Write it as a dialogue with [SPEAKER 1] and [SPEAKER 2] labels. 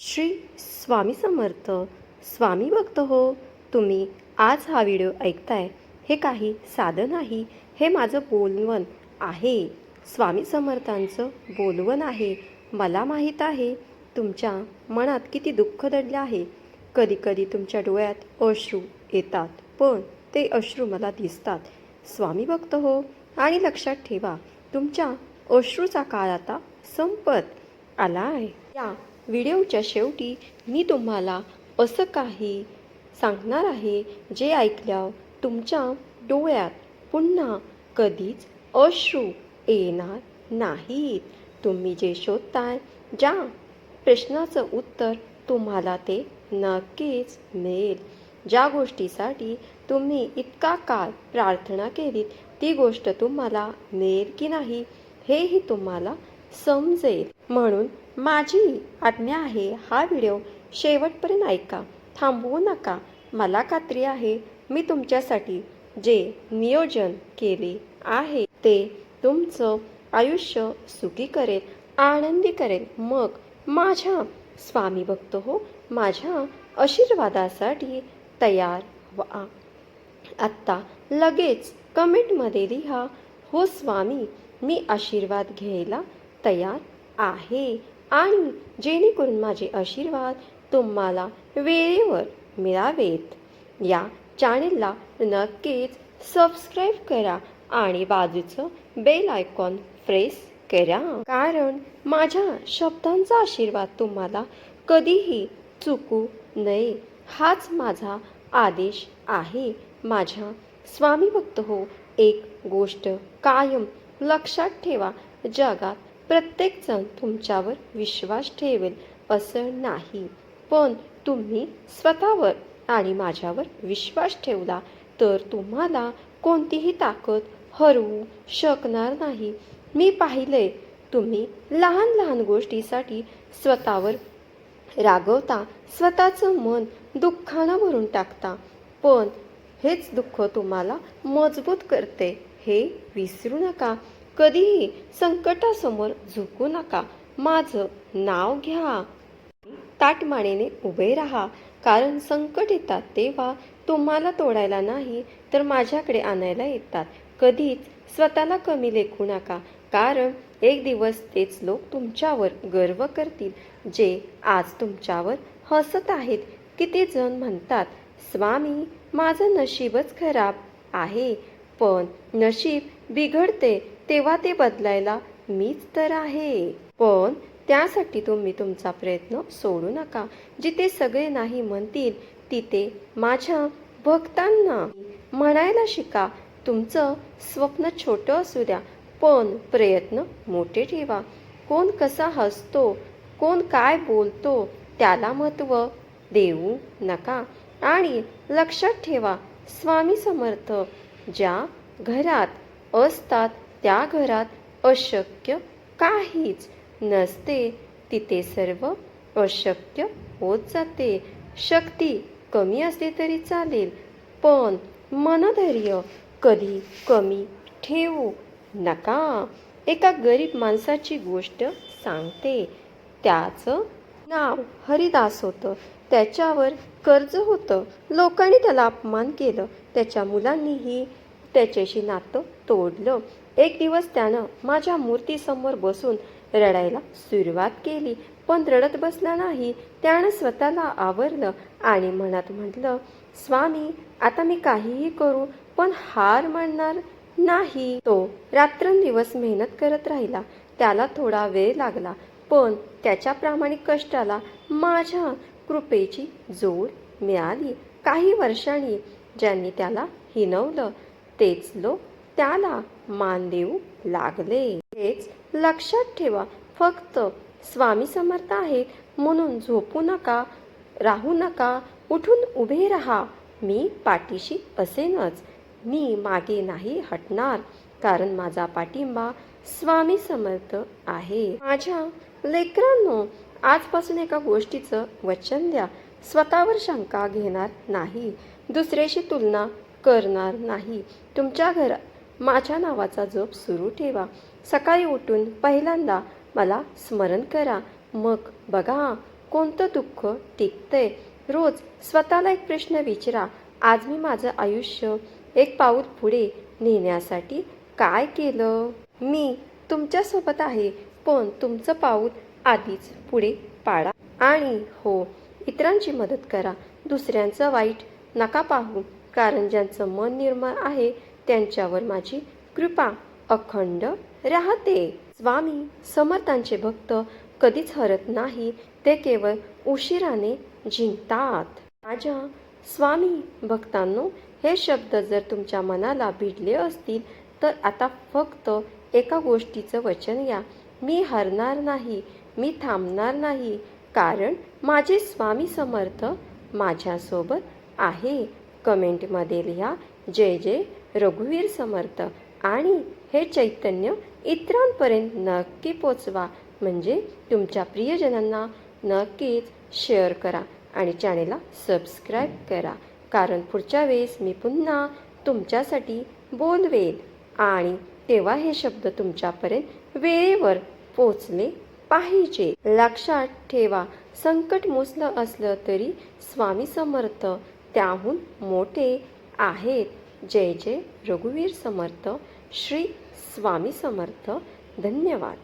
[SPEAKER 1] श्री स्वामी समर्थ. स्वामी भक्त हो तुम्ही आज हा व्हिडिओ ऐकताय हे काही साधं नाही हे माझं बोलवण आहे. स्वामी समर्थांचं बोलवण आहे. मला माहीत आहे तुमच्या मनात किती दुःख दडलं आहे. कधीकधी तुमच्या डोळ्यात अश्रू येतात पण ते अश्रू मला दिसतात. स्वामी भक्त हो आणि लक्षात ठेवा तुमच्या अश्रूचा काळ आता संपत आला आहे. या व्हिडिओच्या शेवटी मी तुम्हाला असं काही सांगणार आहे जे ऐकल्यावर तुमच्या डोळ्यात पुन्हा कधीच अश्रू येणार नाहीत. तुम्ही जे शोधताय ज्या प्रश्नाचं उत्तर तुम्हाला ते नक्कीच मिळेल. ज्या गोष्टीसाठी तुम्ही इतका काळ प्रार्थना केलीत ती गोष्ट तुम्हाला मिळेल की नाही हेही तुम्हाला समजेल म्हणून माझी आज्ञा आहे हा व्हिडिओ शेवटपर्यंत ऐका. थांबवू नका. मला खात्री आहे मी तुमच्यासाठी जे नियोजन केले आहे ते तुमचं आयुष्य सुखी करेल आनंदी करेल. मग माझ्या स्वामी भक्त हो माझ्या आशीर्वादासाठी तयार व्हा. आत्ता लगेच कमेंटमध्ये लिहा हो स्वामी मी आशीर्वाद घ्यायला तयार आहे. आणि जेणेकरून माझे आशीर्वाद तुम्हाला वेळेवर मिळावेत. या चॅनेलला नक्कीच सबस्क्राईब करा आणि बाजूचं बेल आयकॉन प्रेस करा. कारण माझ्या शब्दांचा आशीर्वाद तुम्हाला कधीही चुकू नये. हाच माझा आदेश आहे. माझ्या स्वामी भक्त हो एक गोष्ट कायम लक्षात ठेवा. जगात प्रत्येकजण तुमच्यावर विश्वास ठेवेल असं नाही. पण तुम्ही स्वतःवर आणि माझ्यावर विश्वास ठेवला तर तुम्हाला कोणतीही ताकद हरवू शकणार नाही. मी पाहिलंय तुम्ही लहान लहान गोष्टीसाठी स्वतःवर रागवता स्वतःचं मन दुःखानं भरून टाकता. पण हेच दुःख तुम्हाला मजबूत करते हे विसरू नका. कधीही संकटासमोर झुकू नका. माझं नाव घ्या. ताटमानेने उभे राहा. कारण संकट येतात तेव्हा तुम्हाला तोडायला नाही तर माझ्याकडे आणायला येतात. कधीच स्वतःला कमी लेखू नका. कारण एक दिवस तेच लोक तुमच्यावर गर्व करतील. जे आज तुमच्यावर हसत आहेत किती जण म्हणतात स्वामी माझं नशीबच खराब आहे पण नशीब बिघडते तेव्हा ते बदलायला मीच तर आहे. पण त्यासाठी तुम्ही तुमचा प्रयत्न सोडू नका. जिथे सगळे नाही म्हणतील तिथे माझ्या भक्तांना म्हणायला शिका. तुमचं स्वप्न छोटं असू द्या पण प्रयत्न मोठे ठेवा. कोण कसा हसतो कोण काय बोलतो त्याला महत्त्व देऊ नका. आणि लक्षात ठेवा स्वामी समर्थ ज्या घरात असतात त्या घरात अशक्य काहीच नसते. तिथे सर्व अशक्य होत जाते. शक्ती कमी असली तरी चालेल पण मनधैर्य कधी कमी ठेवू नका. एका गरीब माणसाची गोष्ट सांगते. त्याचं नाव हरिदास होतं. त्याच्यावर कर्ज होतं. लोकांनी त्याला अपमान केलं. त्याच्या मुलांनीही त्याच्याशी नातं तोडलं. एक दिवस त्यानं माझ्या मूर्तीसमोर बसून रडायला सुरुवात केली. पण रडत बसला नाही त्यानं स्वतःला आवरलं आणि मनात म्हटलं स्वामी आता मी काहीही करू पण हार मानणार नाही. तो रात्रंदिवस मेहनत करत राहिला. त्याला थोडा वेळ लागला पण त्याच्या प्रामाणिक कष्टाला माझ्या कृपेची जोड मिळाली. काही वर्षांनी ज्यांनी त्याला हिनवलं तेच लोक त्याला मान देऊ लागले. हेच लक्षात ठेवा फक्त स्वामी समर्थ आहेत म्हणून झोपू नका राहू नका उठून उभे राहा. मी पाठीशी असेनच. मी मागे नाही हटणार कारण माझा पाठिंबा स्वामी समर्थ आहे. माझ्या लेकरांनो आजपासून एका गोष्टीचं वचन द्या. स्वतःवर शंका घेणार नाही. दुसऱ्याशी तुलना करणार नाही. तुमच्या घरात माझ्या नावाचा जप सुरू ठेवा. सकाळी उठून पहिल्यांदा मला स्मरण करा. मग बघा कोणतं दुःख टिकतंय? रोज स्वतःला एक प्रश्न विचारा. आज मी माझं आयुष्य एक पाऊल पुढे नेण्यासाठी काय केलं? मी तुमच्यासोबत आहे पण तुमचं पाऊल आधीच पुढे पाडा. आणि हो इतरांची मदत करा. दुसऱ्यांचं वाईट नका पाहू कारण ज्यांचं मन निर्मळ आहे त्यांच्यावर माझी कृपा अखंड राहते. स्वामी समर्थांचे भक्त कधीच हरत नाही ते केवळ उशिराने जिंकतात. माझ्या स्वामी भक्तांनो हे शब्द जर तुमच्या मनाला भिडले असतील तर आता फक्त एका गोष्टीचं वचन घ्या मी हरणार नाही मी थांबणार नाही कारण माझे स्वामी समर्थ माझ्यासोबत आहे. कमेंटमध्ये लिहा जय जय रघुवीर समर्थ आणि हे चैतन्य इतरांपर्यंत नक्की पोचवा. म्हणजे तुमच्या प्रियजनांना नक्कीच शेअर करा आणि चॅनेलला सबस्क्राईब करा. कारण पुढच्या वेळेस मी पुन्हा तुमच्यासाठी बोलवेल. आणि तेव्हा हे शब्द तुमच्यापर्यंत वेळेवर पोचले पाहिजे. लक्षात ठेवा संकट मुसलं असलं तरी स्वामी समर्थ त्याहून मोठे आहेत. जय जय रघुवीर समर्थ श्री स्वामी समर्थ धन्यवाद.